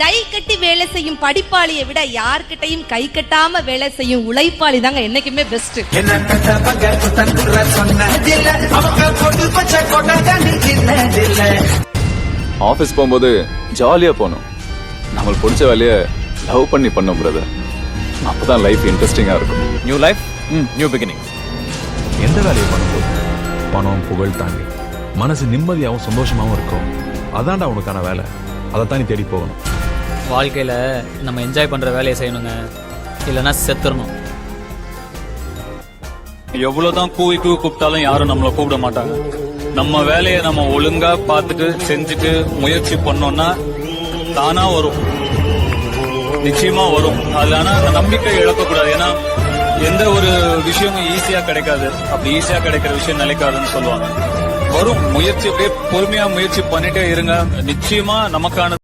Tie கட்டி வேலை செய்யும் படிப்பாளியை விட யார்கிட்டயும் கை கட்டாம வேலை செய்யும் உழைப்பாளி தாங்க என்னைக்குமே பெஸ்ட் ஆஃபீஸ் போகும்போது ஜாலியா போகணும் நம்மளுக்கு பிடிச்ச வேலையை லவ் பண்ணி பண்ணோம் பிரதர் அப்பதான் லைஃப் இன்ட்ரெஸ்டிங்கா இருக்கும். நியூ லைஃப் நியூ பிகினிங் எந்த வேலையை பண்ணும்போது பணம் புகழ் தாண்டி. மனசு நிம்மதியாகவும் சந்தோஷமாகவும் இருக்கும். அதான்டா உனக்கான வேலை. அதைத்தான் நீ தேடி போகணும். வாழ்க்கையில் நம்ம என்ஜாய் பண்ணுற வேலையை செய்யணுங்க. இல்லைன்னா செத்துடணும் எவ்வளவுதான் கூவி கூவி கூப்பிட்டாலும் யாரும் நம்மளை கூப்பிட மாட்டாங்க. நம்ம வேலையை நம்ம ஒழுங்கா பார்த்துட்டு செஞ்சுட்டு முயற்சி பண்ணோம்னா தானா வரும். நிச்சயமா வரும். அதுல ஆனா அந்த நம்பிக்கை இழக்கக்கூடாது. ஏன்னா எந்த ஒரு விஷயமும் ஈஸியா கிடைக்காது. அப்படி ஈஸியா கிடைக்கிற விஷயம் நிலைக்காதுன்னு சொல்லுவாங்க. வரும். முயற்சி அப்படியே பொறுமையா முயற்சி பண்ணிட்டே இருங்க. நிச்சயமா நமக்கான